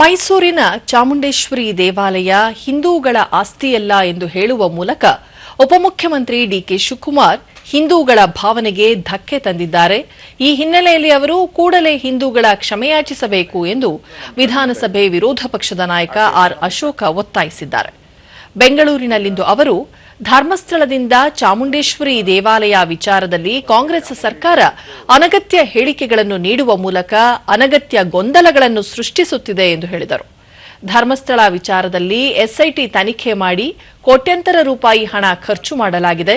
ಮೈಸೂರಿನ ಚಾಮುಂಡೇಶ್ವರಿ ದೇವಾಲಯ ಹಿಂದೂಗಳ ಆಸ್ತಿಯಲ್ಲ ಎಂದು ಹೇಳುವ ಮೂಲಕ ಉಪಮುಖ್ಯಮಂತ್ರಿ ಡಿಕೆ ಶಿವಕುಮಾರ್ ಹಿಂದೂಗಳ ಭಾವನೆಗೆ ಧಕ್ಕೆ ತಂದಿದ್ದಾರೆ. ಈ ಹಿನ್ನೆಲೆಯಲ್ಲಿ ಅವರು ಕೂಡಲೇ ಹಿಂದೂಗಳ ಕ್ಷಮೆಯಾಚಿಸಬೇಕು ಎಂದು ವಿಧಾನಸಭೆ ವಿರೋಧ ಪಕ್ಷದ ನಾಯಕ ಆರ್ ಅಶೋಕ ಒತ್ತಾಯಿಸಿದ್ದಾರೆ. ಬೆಂಗಳೂರಿನಲ್ಲಿಂದು ಅವರು, ಧರ್ಮಸ್ಥಳದಿಂದ ಚಾಮುಂಡೇಶ್ವರಿ ದೇವಾಲಯ ವಿಚಾರದಲ್ಲಿ ಕಾಂಗ್ರೆಸ್ ಸರ್ಕಾರ ಅನಗತ್ಯ ಹೇಳಿಕೆಗಳನ್ನು ನೀಡುವ ಮೂಲಕ ಅನಗತ್ಯ ಗೊಂದಲಗಳನ್ನು ಸೃಷ್ಟಿಸುತ್ತಿದೆ ಎಂದು ಹೇಳಿದರು. ಧರ್ಮಸ್ಥಳ ವಿಚಾರದಲ್ಲಿ ಎಸ್ಐಟಿ ತನಿಖೆ ಮಾಡಿ ಕೋಟ್ಯಂತರ ರೂಪಾಯಿ ಹಣ ಖರ್ಚು ಮಾಡಲಾಗಿದೆ.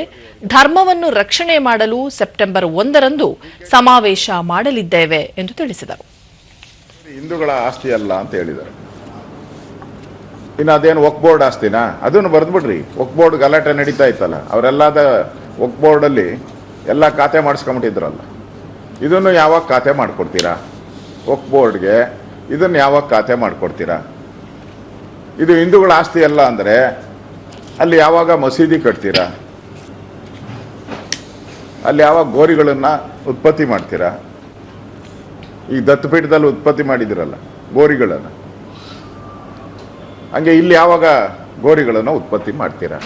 ಧರ್ಮವನ್ನು ರಕ್ಷಣೆ ಮಾಡಲು ಸೆಪ್ಟೆಂಬರ್ ಒಂದರಂದು ಸಮಾವೇಶ ಮಾಡಲಿದ್ದೇವೆ ಎಂದು ತಿಳಿಸಿದರು. ಹಿಂದೂಗಳ ಆಸ್ತಿ ಅಂತ ಹೇಳಿದ್ದಾರೆ ಇನ್ನು ಅದೇನು ಒಕ್ ಬೋರ್ಡ್ ಆಸ್ತಿನಾ? ಅದನ್ನು ಬರೆದ್ಬಿಡ್ರಿ. ಒಕ್ ಬೋರ್ಡ್ ಗಲಾಟೆ ನಡೀತಾ ಇತ್ತಲ್ಲ. ಅವರೆಲ್ಲದ ಒಕ್ ಬೋರ್ಡಲ್ಲಿ ಎಲ್ಲ ಖಾತೆ ಮಾಡಿಸ್ಕೊಂಬಿಟ್ಟಿದ್ರಲ್ಲ. ಇದನ್ನು ಯಾವಾಗ ಖಾತೆ ಮಾಡಿಕೊಡ್ತೀರಾ? ಒಕ್ ಬೋರ್ಡ್ಗೆ ಇದನ್ನು ಯಾವಾಗ ಖಾತೆ ಮಾಡಿಕೊಡ್ತೀರಾ? ಇದು ಹಿಂದೂಗಳ ಆಸ್ತಿ ಅಲ್ಲ ಅಂದರೆ ಅಲ್ಲಿ ಯಾವಾಗ ಮಸೀದಿ ಕಟ್ತೀರಾ? ಅಲ್ಲಿ ಯಾವಾಗ ಗೋರಿಗಳನ್ನು ಉತ್ಪತ್ತಿ ಮಾಡ್ತೀರಾ? ಈ ದತ್ತಪೀಠದಲ್ಲಿ ಉತ್ಪತ್ತಿ ಮಾಡಿದಿರಲ್ಲ ಗೋರಿಗಳನ್ನು. ಹಂಗೆ ಇಲ್ಲಿ ಯಾವಾಗ ಗೋರಿಗಳನ್ನು ಉತ್ಪತ್ತಿ ಮಾಡ್ತೀರಾ?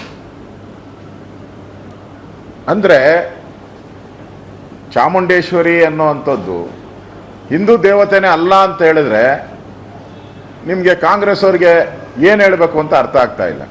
ಅಂದ್ರೆ ಚಾಮುಂಡೇಶ್ವರಿ ಅನ್ನೋವಂಥದ್ದು ಹಿಂದೂ ದೇವತೆನೇ ಅಲ್ಲ ಅಂತ ಹೇಳಿದ್ರೆ ನಿಮಗೆ ಕಾಂಗ್ರೆಸ್ ಅವ್ರಿಗೆ ಏನು ಹೇಳಬೇಕು ಅಂತ ಅರ್ಥ ಆಗ್ತಾ ಇಲ್ಲ.